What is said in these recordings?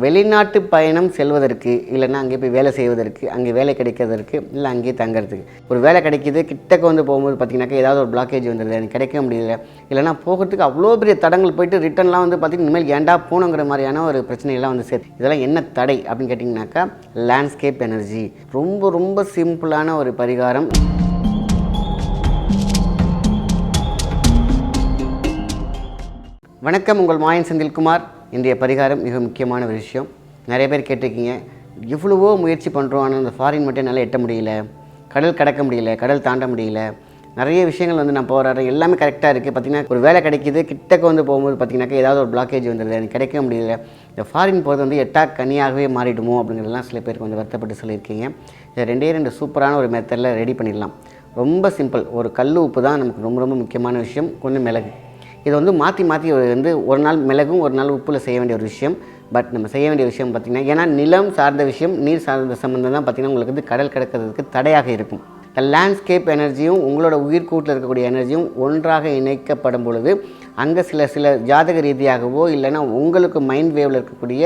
வெளிநாட்டு பயணம் செல்வதற்கு இல்லைன்னா அங்கே போய் வேலை செய்வதற்கு அங்கே வேலை கிடைக்கிறதற்கு இல்லை அங்கேயே தங்குறதுக்கு. ஒரு வேலை கிடைக்கிது கிட்டக்க வந்து போகும்போது பார்த்தீங்கன்னாக்கா ஏதாவது ஒரு பிளாக்கேஜ் வந்துடுது எனக்கு கிடைக்க முடியல. இல்லைன்னா போகிறதுக்கு அவ்வளோ பெரிய தடங்கள் போயிட்டு ரிட்டர்ன்லாம் வந்து பார்த்திங்கன்னா இனிமேல் ஏன்டா போகணுங்கிற மாதிரியான ஒரு பிரச்சனையெல்லாம் வந்து சேர்த்து. இதெல்லாம் என்ன தடை அப்படின்னு கேட்டிங்கனாக்கா லேண்ட்ஸ்கேப் எனர்ஜி ரொம்ப ரொம்ப சிம்பிளான ஒரு பரிகாரம். வணக்கம் உங்கள் மாயன் செந்தில்குமார். இன்றைய பரிகாரம் மிக முக்கியமான ஒரு விஷயம். நிறைய பேர் கேட்டிருக்கீங்க எவ்வளவோ முயற்சி பண்ணுறோம் ஆனால் அந்த ஃபாரின் மட்டும் என்னால் எட்ட முடியல. கடல் கடக்க முடியல கடல் தாண்ட முடியல. நிறைய விஷயங்கள் வந்து நான் போராடுறேன். எல்லாமே கரெக்டாக இருக்குது பார்த்தீங்கன்னா ஒரு வேலை கிடைக்கிது கிட்டக்க வந்து போகும்போது பார்த்திங்கனாக்கா ஏதாவது ஒரு பிளாக்கேஜ் வந்துடுது எனக்கு கிடைக்க முடியல. இந்த ஃபாரின் போகிறது வந்து எட்டா கனியாகவே மாறிடுமோ அப்படிங்கிறதெல்லாம் சில பேருக்கு வந்து வருத்தப்பட்டு சொல்லியிருக்கீங்க. இதை ரெண்டே ரெண்டு சூப்பரான ஒரு மெத்தடில் ரெடி பண்ணிடலாம். ரொம்ப சிம்பிள் ஒரு கல் உப்பு தான் நமக்கு ரொம்ப ரொம்ப முக்கியமான விஷயம். கொஞ்சம் மிளகு. இது வந்து மாற்றி மாற்றி வந்து ஒரு நாள் மிளகும் ஒரு நாள் உப்பில் செய்ய வேண்டிய ஒரு விஷயம். பட் நம்ம செய்ய வேண்டிய விஷயம் பார்த்திங்கன்னா ஏன்னா நிலம் சார்ந்த விஷயம் நீர் சார்ந்த சம்மந்தம் தான் பார்த்திங்கன்னா உங்களுக்கு வந்து கடல் கிடக்கிறதுக்கு தடையாக இருக்கும். இந்த லேண்ட்ஸ்கேப் எனர்ஜியும் உங்களோட உயிர்கூட்டில் இருக்கக்கூடிய எனர்ஜியும் ஒன்றாக இணைக்கப்படும் பொழுது அங்கே சில சில ஜாதக ரீதியாகவோ இல்லைன்னா உங்களுக்கு மைண்ட் வேவில் இருக்கக்கூடிய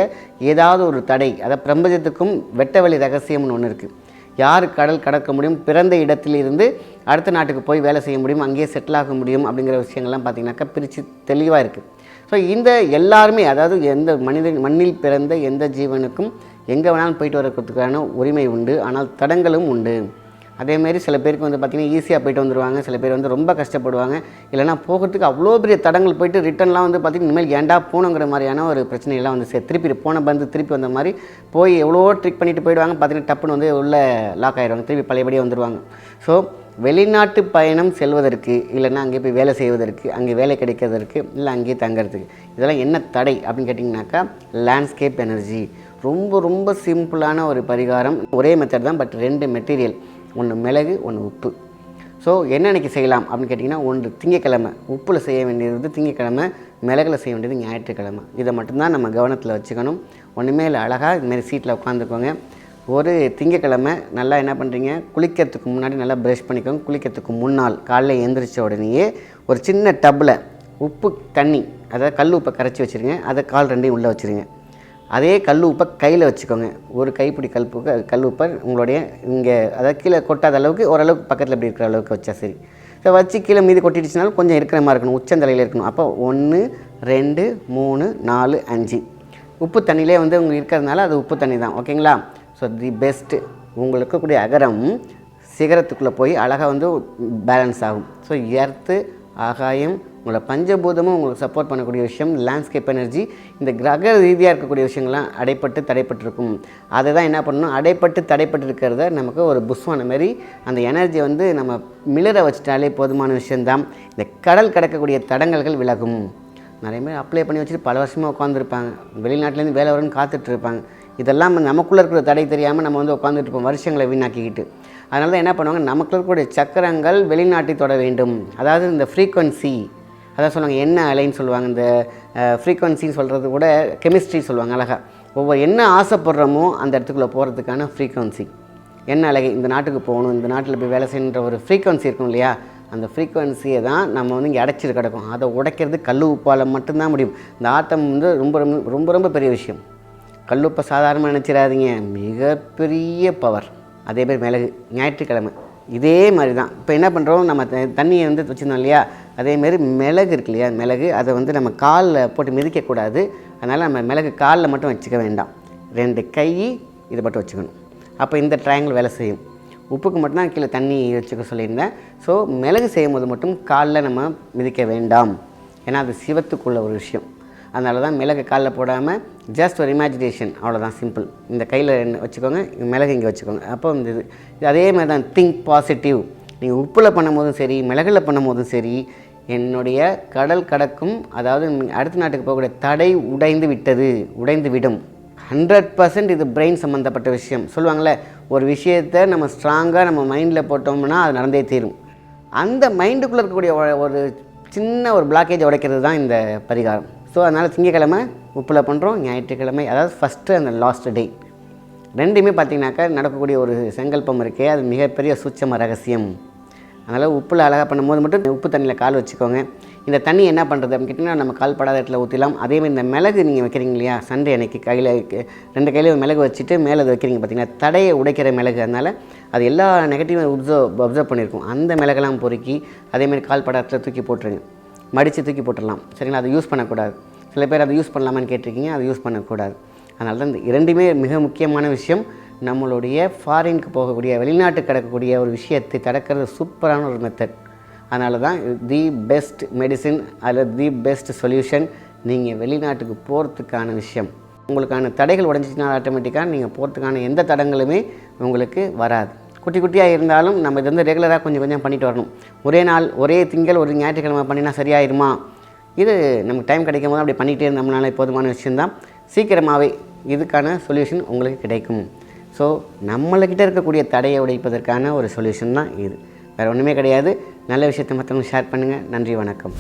ஏதாவது ஒரு தடை அதாவது பிரபஞ்சத்துக்கும் வெட்டவழி ரகசியம்னு ஒன்று இருக்குது யார் கடல் கடக்க முடியும் பிறந்த இடத்திலிருந்து அடுத்த நாட்டுக்கு போய் வேலை செய்ய முடியும் அங்கேயே செட்டில் ஆக முடியும் அப்படிங்கிற விஷயங்கள்லாம் பார்த்திங்கனாக்கா பிரித்து தெளிவாக இருக்குது ஸோ இந்த எல்லாருமே அதாவது எந்த மனிதன் மண்ணில் பிறந்த எந்த ஜீவனுக்கும் எங்கே வேணாலும் போயிட்டு வரக்கிறதுக்கான உரிமை உண்டு. ஆனால் தடங்களும் உண்டு. அதேமாரி சில பேருக்கு வந்து பார்த்திங்கன்னா ஈஸியாக போயிட்டு வந்துடுவாங்க சில பேர் வந்து ரொம்ப கஷ்டப்படுவாங்க. இல்லைனா போகிறதுக்கு அவ்வளோ பெரிய தடங்கள் போயிட்டு ரிட்டர்ன்லாம் வந்து பார்த்திங்கன்னா இனிமேல் ஏண்டா போகணுங்கிற மாதிரியான ஒரு பிரச்சனையெல்லாம் வந்து சே திருப்பி போன பந்து திருப்பி வந்த மாதிரி போய் எவ்வளோ ட்ரிக் பண்ணிட்டு போயிடுவாங்க. பார்த்தீங்கன்னா டப்புன்னு வந்து உள்ளே லாக் ஆயிடுவாங்க. திருப்பி பழையபடியே வந்துடுவாங்க ஸோ வெளிநாட்டு பயணம் செல்வதற்கு இல்லைன்னா அங்கே போய் வேலை செய்வதற்கு அங்கே வேலை கிடைக்கிறதற்கு இல்லை அங்கேயே தங்குறதுக்கு இதெல்லாம் என்ன தடை அப்படின்னு கேட்டிங்கனாக்கா லேண்ட்ஸ்கேப் எனர்ஜி ரொம்ப ரொம்ப சிம்பிளான ஒரு பரிகாரம். ஒரே மெத்தட் தான் பட் ரெண்டு மெட்டீரியல் ஒன்று மிளகு ஒன்று உப்பு. ஸோ என்னென்னைக்கு செய்யலாம் அப்படின்னு கேட்டிங்கன்னா ஒன்று திங்கக்கிழமை. உப்பில் செய்ய வேண்டியது வந்து திங்கக்கிழமை மிளகில் செய்ய வேண்டியது ஞாயிற்றுக்கிழமை. இதை மட்டும்தான் நம்ம கவனத்தில் வச்சுக்கணும். ஒன்றுமே இல்லை அழகாக இதுமாரி சீட்டில் உட்காந்துக்கோங்க. ஒரு திங்கக்கிழமை நல்லா என்ன பண்ணுறீங்க குளிக்கிறதுக்கு முன்னாடி நல்லா ப்ரஷ் பண்ணிக்கோங்க. குளிக்கிறதுக்கு முன்னால் காலைல எழுந்திரிச்ச உடனேயே ஒரு சின்ன டப்பில் உப்பு தண்ணி அதாவது கல் உப்பை கரைச்சி வச்சுருங்க. அதை கால் ரெண்டையும் உள்ளே வச்சுருங்க. அதே கல் உப்பை கையில் வச்சுக்கோங்க. ஒரு கைப்பிடி கல் கல் உப்பை உங்களுடைய இங்கே அதாவது கீழே கொட்டாத அளவுக்கு ஓரளவுக்கு பக்கத்தில் இப்படி இருக்கிற அளவுக்கு வச்சா சரி. ஸோ வச்சு கீழே மீது கொட்டிடுச்சுனாலும் கொஞ்சம் இருக்கிற மாதிரி இருக்கணும். உச்சந்தலையில் இருக்கணும். அப்போ ஒன்று ரெண்டு மூணு நாலு அஞ்சு. உப்பு தண்ணியிலே வந்து உங்களுக்கு இருக்கிறதுனால அது உப்பு தண்ணி தான். ஓகேங்களா? ஸோ தி பெஸ்ட்டு உங்களுக்கு இருக்கக்கூடிய அகரம் சிகரத்துக்குள்ளே போய் அழகாக வந்து பேலன்ஸ் ஆகும். ஸோ எர்த்து ஆகாயம் உங்களை பஞ்சபூதமும் உங்களுக்கு சப்போர்ட் பண்ணக்கூடிய விஷயம் லேண்ட்ஸ்கேப் எனர்ஜி இந்த கிரக ரீதியாக இருக்கக்கூடிய விஷயங்கள்லாம் அடைப்பட்டு தடைப்பட்டிருக்கும். அதை தான் என்ன பண்ணணும்? அடைப்பட்டு தடைப்பட்டு இருக்கிறத நமக்கு ஒரு புஷ்வான மாதிரி அந்த எனர்ஜி வந்து நம்ம மிளற வச்சிட்டாலே போதுமான விஷயந்தான் இந்த கடல் கடக்கக்கூடிய தடங்கல்கள் விலகும். நிறைய பேர் அப்ளை பண்ணி வச்சுட்டு பல வருஷமாக உட்காந்துருப்பாங்க வெளிநாட்டிலேருந்து வேலை வரும்னு காத்துட்டு இருப்பாங்க இதெல்லாம் நமக்குள்ளே இருக்கிற தடை தெரியாமல் நம்ம வந்து உட்காந்துட்டு இருப்போம் வருஷங்களை வீணாக்கிக்கிட்டு. அதனால தான் என்ன பண்ணுவாங்க? நமக்குள்ள இருக்கக்கூடிய சக்கரங்கள் வெளிநாட்டை தொட வேண்டும். அதாவது இந்த ஃப்ரீக்குவன்சி அதான் சொல்லுவாங்க என்ன அலைன்னு சொல்லுவாங்க இந்த ஃப்ரீக்வன்சின்னு சொல்கிறது கூட கெமிஸ்ட்ரி சொல்லுவாங்க அழகா. ஒவ்வொரு என்ன ஆசைப்படுறோமோ அந்த இடத்துக்குள்ளே போகிறதுக்கான ஃப்ரீக்வன்சி என்ன அழகை இந்த நாட்டுக்கு போகணும் இந்த நாட்டில் போய் வேலை செய்யணுன்ற ஒரு ஃப்ரீக்வன்சி இருக்கும் இல்லையா? அந்த ஃப்ரீக்வன்சியை தான் நம்ம வந்து இங்கே அடைச்சிட்டு கிடக்கும். அதை உடைக்கிறது கல் உப்பால் மட்டும்தான் முடியும். இந்த ஆட்டம் வந்து ரொம்ப ரொம்ப ரொம்ப ரொம்ப பெரிய விஷயம். கல்லுப்பை சாதாரணமாக நினச்சிடாதீங்க. மிகப்பெரிய பவர் அதே மாதிரி மிளகு ஞாயிற்றுக்கிழமை. இதே மாதிரி தான் இப்போ என்ன பண்ணுறோம் நம்ம த- தண்ணியை வந்து வச்சுருந்தோம் இல்லையா? அதேமாரி மிளகு இருக்கு இல்லையா? மிளகு. அதை வந்து நம்ம காலில் போட்டு மிதிக்கக்கூடாது. அதனால் நம்ம மிளகு காலில் மட்டும் வச்சுக்க வேண்டாம். ரெண்டு கை இதை மட்டும் வச்சுக்கணும். அப்போ இந்த ட்ரையாங்கிள் வேலை செய்யும். உப்புக்கு மட்டும்தான் கீழே தண்ணி வச்சுக்க சொல்லியிருந்தேன். ஸோ மிளகு செய்யும் போது மட்டும் காலில் நம்ம மிதிக்க வேண்டாம். ஏன்னா அது சிவத்துக்குள்ள ஒரு விஷயம். அதனால தான் மிளகு காலில் போடாமல் ஜஸ்ட் ஒரு இமேஜினேஷன் அவ்வளோதான் சிம்பிள் இந்த கையில் வச்சுக்கோங்க மிளகு இங்கே வச்சுக்கோங்க. அப்போ இந்த இது அதே மாதிரி தான் திங்க் பாசிட்டிவ் நீங்கள் உப்பில் பண்ணும்போதும் சரி மிளகில் பண்ணும்போதும் சரி என்னுடைய கடல் கடக்கும் அதாவது அடுத்த நாட்டுக்கு போகக்கூடிய தடை உடைந்து விட்டது உடைந்து விடும். ஹண்ட்ரட் பர்சன்ட் இது பிரெயின் சம்மந்தப்பட்ட விஷயம். சொல்லுவாங்களே ஒரு விஷயத்தை நம்ம ஸ்ட்ராங்காக நம்ம மைண்டில் போட்டோம்னா அது நடந்தே தீரும். அந்த மைண்டுக்குள்ளே இருக்கக்கூடிய ஒரு- ஒரு சின்ன ஒரு பிளாக்கேஜ் உடைக்கிறது தான் இந்த பரிகாரம். ஸோ அதனால் திங்கக்கிழமை உப்பில் பண்ணுறோம் ஞாயிற்றுக்கிழமை அதாவது ஃபஸ்ட்டு அந்த லாஸ்ட் டே ரெண்டுமே பார்த்தீங்கன்னாக்கா நடக்கக்கூடிய ஒரு சங்கல்பம் இருக்கே அது மிகப்பெரிய சூட்சம ரகசியம். அதனால் உப்பில் அழகாக பண்ணும்போது மட்டும் உப்பு தண்ணியில் கால் வச்சுக்கோங்க. இந்த தண்ணி என்ன பண்ணுறது அப்படின்னு கேட்டிங்கன்னா நம்ம கால் படாத இடத்துல ஊற்றிலாம் அதேமாதிரி இந்த மிளகு நீங்கள் வைக்கிறீங்க இல்லையா சண்டே அன்னைக்கு கையில் ரெண்டு கையில் மிளகு வச்சுட்டு மேலே அதை வைக்கிறீங்க பார்த்தீங்கன்னா தடையை உடைக்கிற மிளகு. அதனால் அது எல்லா நெகட்டிவும் அப்சர்வ் அப்சர்வ் பண்ணியிருக்கும். அந்த மிளகெல்லாம் பொறுக்கி அதேமாதிரி கால் படாத இடத்துல தூக்கி போட்டுருங்க. மடித்து தூக்கி போட்டுடலாம். சரிங்களா? அதை யூஸ் பண்ணக்கூடாது. சில பேர் அதை யூஸ் பண்ணலாமான்னு கேட்டிருக்கீங்க அதை யூஸ் பண்ணக்கூடாது. அதனால தான் இந்த இரண்டுமே மிக முக்கியமான விஷயம். நம்மளுடைய ஃபாரினுக்கு போகக்கூடிய வெளிநாட்டுக்கு கிடக்கக்கூடிய ஒரு விஷயத்தை தடுக்கிறது சூப்பரான ஒரு மெத்தட் அதனால தான் தி பெஸ்ட் மெடிசின் அல்லது தி பெஸ்ட் சொல்யூஷன் நீங்கள் வெளிநாட்டுக்கு போகிறதுக்கான விஷயம். உங்களுக்கான தடைகள் உடஞ்சிச்சினா ஆட்டோமேட்டிக்காக நீங்கள் போகிறதுக்கான எந்த தடங்களுமே உங்களுக்கு வராது. குட்டி குட்டியாக இருந்தாலும் நம்ம இது வந்து ரெகுலராக கொஞ்சம் கொஞ்சம் பண்ணிட்டு வரணும். ஒரே நாள் ஒரே திங்கள் ஒரு ஞாயிற்றுக்கிழமை பண்ணினா சரியாயிருமா? இது நமக்கு டைம் கிடைக்கும் போது அப்படி பண்ணிகிட்டே இருந்தோம்னாலே போதுமான விஷயந்தான் சீக்கிரமாகவே இதுக்கான சொல்யூஷன் உங்களுக்கு கிடைக்கும். ஸோ நம்மள்கிட்ட இருக்கக்கூடிய தடையை உடைப்பதற்கான ஒரு சொல்யூஷன் தான் இது. வேறு ஒன்றுமே கிடையாது. நல்ல விஷயத்தை மற்றவங்க ஷேர் பண்ணுங்கள் நன்றி வணக்கம்.